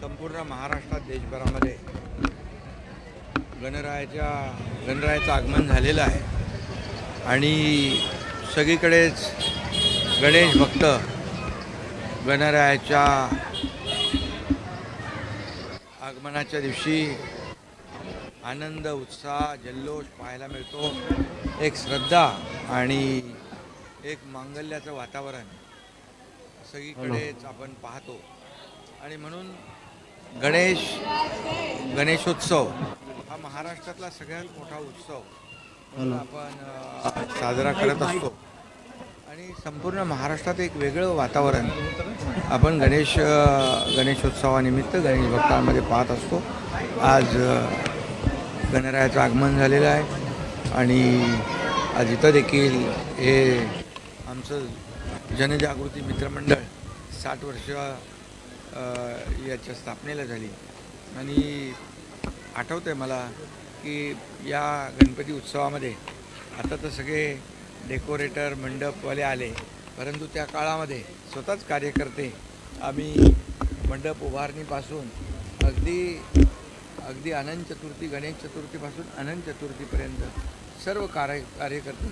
संपूर्ण महाराष्ट्रात देशभरामध्ये गणरायाच्या गणरायाचं आगमन झालेलं आहे. आणि सगळीकडेच गणेश भक्त गणरायाच्या आगमनाच्या दिवशी आनंद उत्साह जल्लोष पाहायला मिळतो. एक श्रद्धा आणि एक मांगल्याचं वातावरण सगळीकडेच आपण पाहतो. आणि म्हणून गणेश गणेशोत्सव. हा महाराष्ट्रातला सगळ्यात मोठा उत्सव. म्हणून आपण अ, साजरा करत असतो. आणि संपूर्ण महाराष्ट्रात एक वेगळं वातावरण. आपण गणेश गणेशोत्सवानिमित्त गणेश भक्तांमध्ये पाहत असतो. आज गणरायाचं आगमन झालेलं आहे. आणि आज इथं देखील हे आमचं जनजागृती मित्रमंडळ साठ वर्ष याच्या स्थापनेला झाली. आणि आठवतं आहे मला की या गणपती उत्सवामध्ये आता तर सगळे डेकोरेटर मंडपवाले आले. परंतु त्या काळामध्ये स्वतःच कार्यकर्ते आम्ही मंडप उभारणीपासून अगदी अगदी अनंत चतुर्थी गणेश चतुर्थीपासून अनंत चतुर्थीपर्यंत सर्व कार्य कार्यकर्ते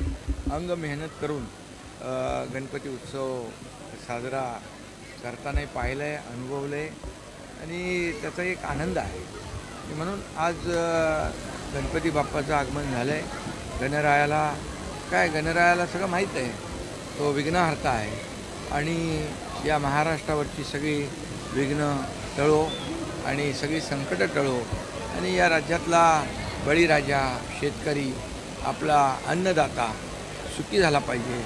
अंग मेहनत करून गणपती उत्सव साजरा करताना पाहिलं आहे अनुभवलं आहे आणि त्याचा एक आनंद आहे. म्हणून आज गणपती बाप्पाचं आगमन झालं आहे गणरायाला काय गणरायाला सगळं माहीत आहे. तो विघ्नहर्ता आहे. आणि या महाराष्ट्रावरची सगळी विघ्न टळो आणि सगळी संकटं टळो आणि या राज्यातला बळीराजा शेतकरी आपला अन्नदाता सुखी झाला पाहिजे.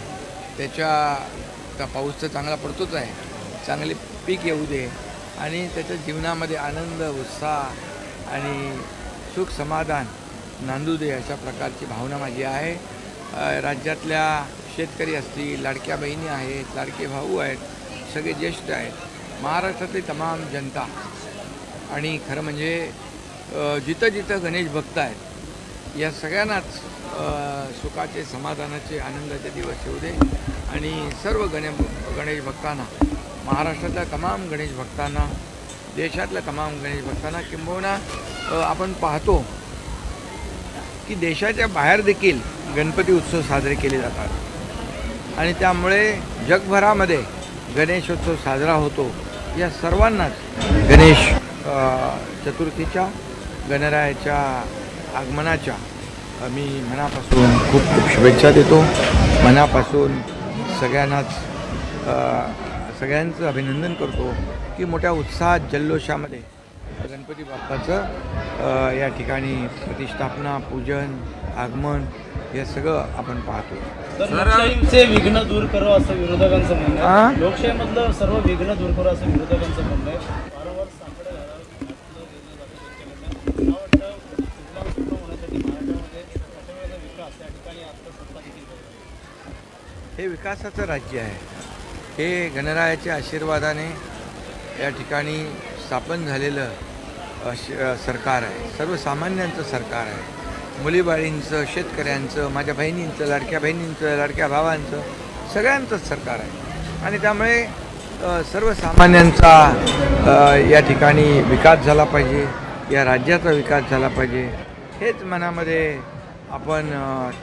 त्याच्या आता पाऊस तर चांगला पडतोच आहे. चांगले पीक येऊ दे. आणि त्याच्या जीवनामध्ये आनंद उत्साह आणि सुख समाधान नांदू दे अशा प्रकारची भावना माझी आहे. राज्यातल्या शेतकरी असतील लाडक्या बहिणी आहेत लाडके भाऊ आहेत सगळे ज्येष्ठ आहेत. महाराष्ट्रातली तमाम जनता आणि खरं म्हणजे जिथं जिथं गणेश भक्त आहेत या सगळ्यांनाच सुखाचे समाधानाचे आनंदाचे दिवस येऊ दे. आणि सर्व गणे गणेश भक्तांना महाराष्ट्रातल्या तमाम गणेश भक्तांना देशातल्या तमाम गणेश भक्तांना किंबहुना आपण पाहतो की देशाच्या बाहेर देखील गणपती उत्सव साजरे केले जातात. आणि त्यामुळे जगभरामध्ये गणेशोत्सव साजरा होतो. या सर्वांनाच गणेश चतुर्थीच्या गणरायाच्या आगमनाच्या मी मनापासून खूप खूप शुभेच्छा देतो. मनापासून सगळ्यांनाच सगळ्यांचं अभिनंदन करतो की मोठ्या उत्साहात जल्लोषामध्ये गणपती बाप्पाचं या ठिकाणी प्रतिष्ठापना पूजन आगमन हे सगळं आपण पाहतो. लोकशाहीचे विघ्न दूर करो असं विरोधकांचं म्हणणं? आहे. लोकशाहीमधलं सर्व विघ्न दूर करो असं विरोधकांचं म्हणणं आहे. वारंवार. हे विकासाचं राज्य आहे. हे गणरायाच्या आशीर्वादाने या ठिकाणी स्थापन झालेलं सरकार आहे. सर्वसामान्यांचं सरकार आहे. मुलीबाळींचं शेतकऱ्यांचं माझ्या बहिणींचं लाडक्या बहिणींचं लाडक्या भावांचं सगळ्यांचंच सरकार आहे. आणि त्यामुळे सर्वसामान्यांचा या ठिकाणी विकास झाला पाहिजे या राज्याचा विकास झाला पाहिजे. हेच मनामध्ये आपण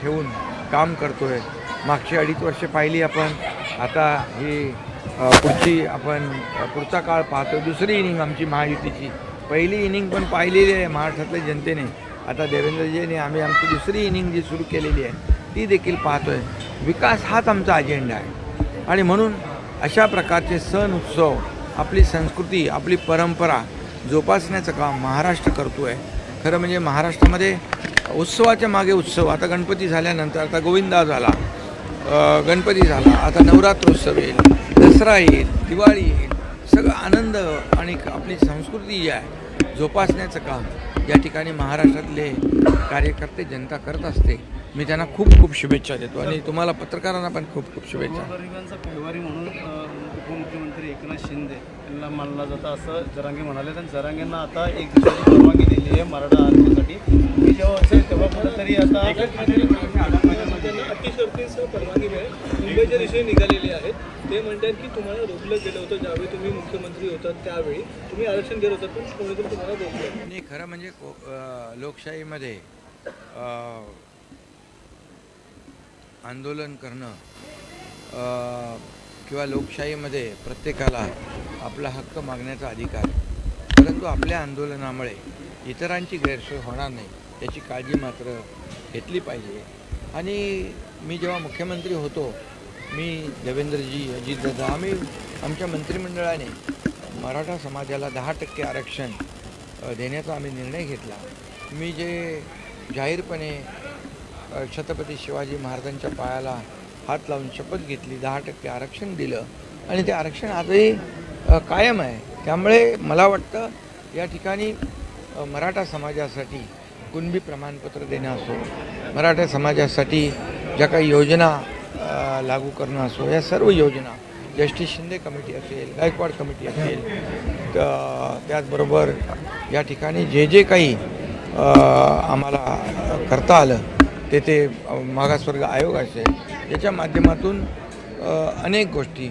ठेवून काम करतो आहे मागची अडीच वर्ष पाहिली आपण. आता ही पुढची आपण पुढचा काळ पाहतो. दुसरी इनिंग आमची महायुतीची. पहिली इनिंग पण पाहिलेली आहे महाराष्ट्रातल्या जनतेने. आता देवेंद्रजीने आम्ही आमची दुसरी इनिंग जी सुरू केलेली आहे ती देखील पाहतो आहे विकास हाच आमचा अजेंडा आहे. आणि म्हणून अशा प्रकारचे सण उत्सव आपली संस्कृती आपली परंपरा जोपासण्याचं काम महाराष्ट्र करतो आहे खरं म्हणजे महाराष्ट्रामध्ये उत्सवाच्या मागे उत्सव. आता गणपती झाल्यानंतर आता गोविंदा झाला. गणपती झाला. आता नवरात्रोत्सव येईल दसरा येईल दिवाळी येईल. सगळं आनंद आणि आपली संस्कृती जी आहे जोपासण्याचं काम या ठिकाणी महाराष्ट्रातले कार्यकर्ते जनता करत असते. मी त्यांना खूप खूप शुभेच्छा देतो आणि तुम्हाला पत्रकारांना पण खूप खूप शुभेच्छा. म्हणून उपमुख्यमंत्री एकनाथ शिंदे यांना मानला जातं असं जरांगे म्हणाले आणि जरांगेंना आता एक दिवसाची परवानगी दिली आहे मराठा आरक्षणासाठी. मी जेव्हा असेल तेव्हा कुठेतरी आता अटी शर्तींसह परवानगी मिळेल. मुंबईच्या दिशेने निघालेले आहेत. ते म्हणतात की तुम्हाला रोखलं गेलं होतं ज्यावेळी तुम्ही मुख्यमंत्री होतात त्यावेळी. तुम्ही आरक्षण देत होता पण कोणीतरी तुम्हाला रोखलं. आणि खरं म्हणजे को लोकशाहीमध्ये आंदोलन करणं किंवा लोकशाहीमध्ये प्रत्येकाला आपला हक्क मागण्याचा अधिकार परंतु आपल्या आंदोलनामुळे इतरांची गैरसोय होणार नाही याची काळजी मात्र घेतली पाहिजे. आणि मी जेव्हा मुख्यमंत्री होतो मी देवेंद्रजी अजितदादा आम्ही आमच्या मंत्रिमंडळाने मराठा समाजाला दहा टक्के आरक्षण देण्याचा आम्ही निर्णय घेतला. मी जे जाहीरपणे छत्रपती शिवाजी महाराजांच्या पायाला हात लावून शपथ घेतली दहा टक्के आरक्षण दिलं आणि ते आरक्षण आजही कायम आहे. त्यामुळे मला वाटतं या ठिकाणी मराठा समाजासाठी कुणबी प्रमाणपत्र देणं असो मराठा समाजासाठी ज्या काही योजना लागू करणं असो या सर्व योजना जस्टिस शिंदे कमिटी असेल गायकवाड कमिटी असेल तर त्याचबरोबर या ठिकाणी जे जे काही आम्हाला करता आलं ते ते मागासवर्ग आयोग असेल याच्या माध्यमातून अनेक गोष्टी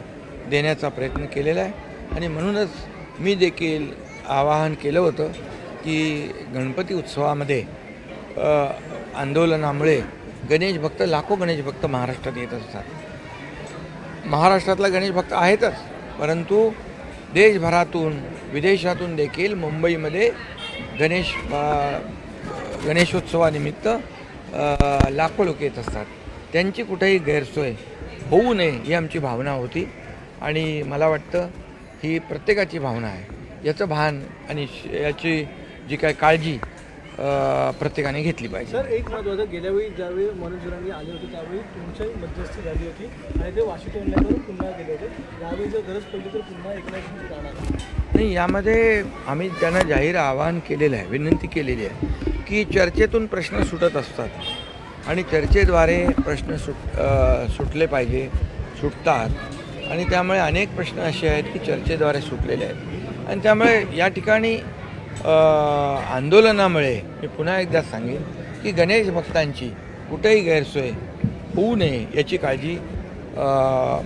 देण्याचा प्रयत्न केलेला आहे. आणि म्हणूनच मी देखील आवाहन केलं होतं की गणपती उत्सवामध्ये आंदोलनामुळे गणेश भक्त लाखो गणेश भक्त महाराष्ट्रात येत असतात. महाराष्ट्रातला गणेश भक्त आहेतच परंतु देशभरातून विदेशातून देखील मुंबईमध्ये गणेश गणेशोत्सवानिमित्त लाखो लोक येत असतात. त्यांची कुठेही गैरसोय होऊ नये ही आमची भावना होती आणि मला वाटतं ही प्रत्येकाची भावना आहे. याचं भान आणि श- याची जी काय काळजी प्रत्येकाने घेतली पाहिजे. सर एक महत्त्वाचं गेल्या वेळी ज्यावेळी मनोज जरांगे आले होते त्यावेळी तुमच्याही मध्यस्थी झाली होती आणि ते वाशी तोंडल्यावरून पुन्हा गेले होते. यावेळी जर गरज पडली तर पुन्हा एकनाथ नाही यामध्ये आम्ही त्यांना जाहीर आवाहन केलेलं आहे विनंती केलेली आहे की चर्चेतून प्रश्न सुटत असतात आणि चर्चेद्वारे प्रश्न सुट सुटले पाहिजे सुटतात. आणि त्यामुळे अनेक प्रश्न असे आहेत की चर्चेद्वारे सुटलेले आहेत. आणि त्यामुळे या ठिकाणी आंदोलनामुळे मी पुन्हा एकदा सांगेन की गणेश भक्तांची कुठेही गैरसोय होऊ नये याची काळजी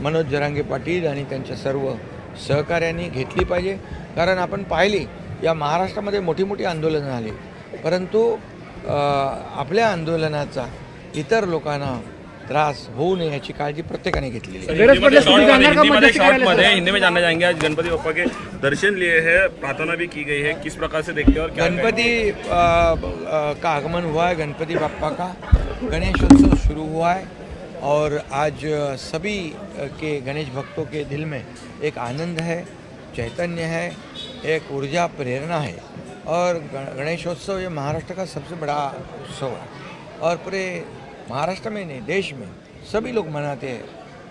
मनोज जरांगे पाटील आणि त्यांच्या सर्व सहकाऱ्यांनी घेतली पाहिजे. कारण आपण पाहिली या महाराष्ट्रामध्ये मोठी मोठी आंदोलनं झाली परंतु आपल्या आंदोलनाचा इतर लोकांना त्रास होऊ नये याची काळजी प्रत्येकाने घेतलेली आहे. हिंदी में शॉर्ट में हिंदी में शॉर्ट में हिंदी में जानना चाहेंगे आज गणपति बप्पा के दर्शन लिए हैं प्रार्थना भी की गई है किस प्रकार से देखते हैं और क्या गणपति अ, अ, का आगमन हुआ है गणपति बापा का। गणेशोत्सव शुरू हुआ है और आज अ, सभी अ, के गणेश भक्तों के दिल में एक आनंद है चैतन्य है एक ऊर्जा प्रेरणा है। और ग- गणेशोत्सव ये महाराष्ट्र का सबसे बड़ा उत्सव है। और पूरे महाराष्ट्र में नहीं, देश में। सभी लोग मनाते हैं।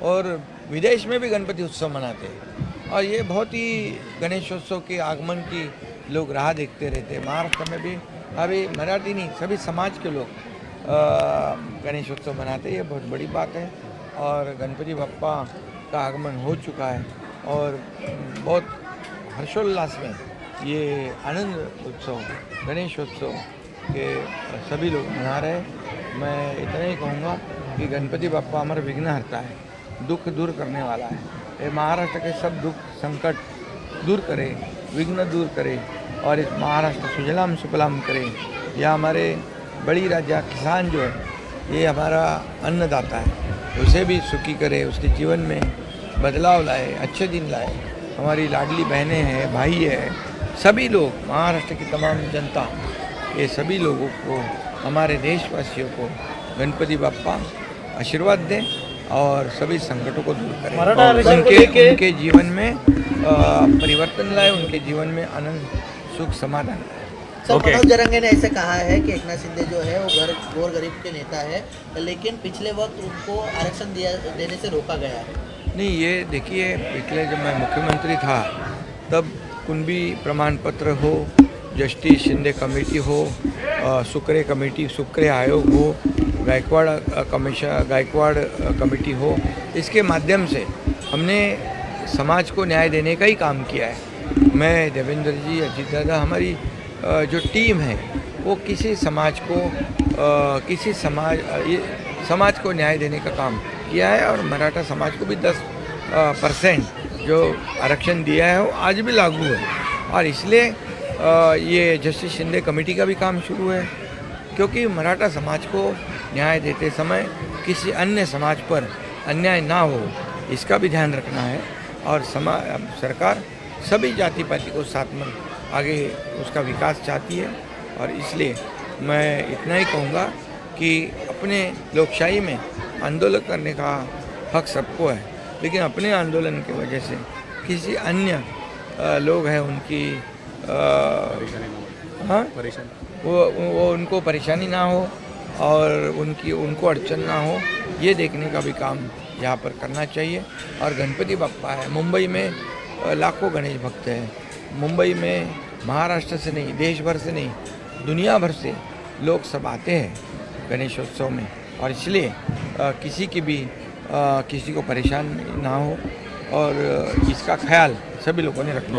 और विदेश में भी गणपति उत्सव मनाते हैं। और ये बहुत ही गणेशोत्सव के आगमन की लोग राह देखते रहते हैं। महाराष्ट्र में भी, अभी मराठी नहीं, सभी समाज के लोग गणेशोत्सव मनाते ये बहुत बड़ी बात है। और गणपति बप्पा का आगमन हो चुका है। और बहुत हर्षोल्लास में ये आनंद उत्सव, गणेशोत्सव के सभी लोग मना रहे हैं। मैं इतना ही कहूँगा कि गणपति बप्पा हमारा विघ्न हरता है, दुख दूर करने वाला है। ये महाराष्ट्र के सब दुख, संकट दूर करे, विघ्न दूर करे और इस महाराष्ट्र सुजलाम सुफलाम करे। या हमारे बड़ी राजा किसान जो है, ये हमारा अन्नदाता है। उसे भी सुखी करे, उसके जीवन में बदलाव लाए, अच्छे दिन लाए। हमारी लाडली बहनें हैं, भाई है, सभी लोग, महाराष्ट्र की तमाम जनता, ये सभी लोगों को हमारे देशवासियों को गणपति बापा आशीर्वाद दें और सभी संकटों को दूर करें। उनके लेके- उनके जीवन में परिवर्तन लाए उनके जीवन में आनंद सुख समाधान लाए। ओके। मनोज जरंगे ने ऐसे कहा है कि एकनाथ शिंदे जो है वो घर गोर गरीब के नेता है लेकिन पिछले वक्त उनको आरक्षण दिया देने से रोका गया है। नहीं ये देखिए पिछले जब मैं मुख्यमंत्री था तब कुंभी प्रमाण पत्र हो जस्टिस शिंदे कमेटी हो सुक्रे कमेटी सुक्रे आयोग हो, गायकवाड़ कमीशन गायकवाड़ कमेटी हो, इसके माध्यम से हमने समाज को न्याय देने का ही काम किया है। मैं देवेंद्र जी, अजीत दादा, हमारी जो टीम है, वो किसी समाज को किसी समाज समाज को न्याय देने का काम किया है और मराठा समाज को भी दस परसेंट जो आरक्षण दिया है, वो आज भी लागू है। और इसलिए ये जस्टिस शिंदे कमेटी का भी काम शुरू है, क्योंकि मराठा समाज को न्याय देते समय किसी अन्य समाज पर अन्याय ना हो, इसका भी ध्यान रखना है और समा, सरकार सभी जाति पाति को साथ में आगे उसका विकास चाहती है। और इसलिए मैं इतना ही कहूँगा कि अपने लोकशाही में आंदोलन करने का हक सबको है, लेकिन अपने आंदोलन की वजह से किसी अन्य लोग हैं उनकी हाँ। वो वो उनको परेशानी ना हो और उनकी उनको अड़चन ना हो। ये देखने का भी काम यहाँ पर करना चाहिए। और गणपति बप्पा है मुंबई में लाखों गणेश भक्त हैं। मुंबई में महाराष्ट्र से नहीं देश भर से नहीं दुनिया भर से लोग सब आते हैं गणेशोत्सव में। और इसलिए किसी की भी अ, किसी को परेशान ना हो। और इसका ख्याल सभी लोगों ने रखना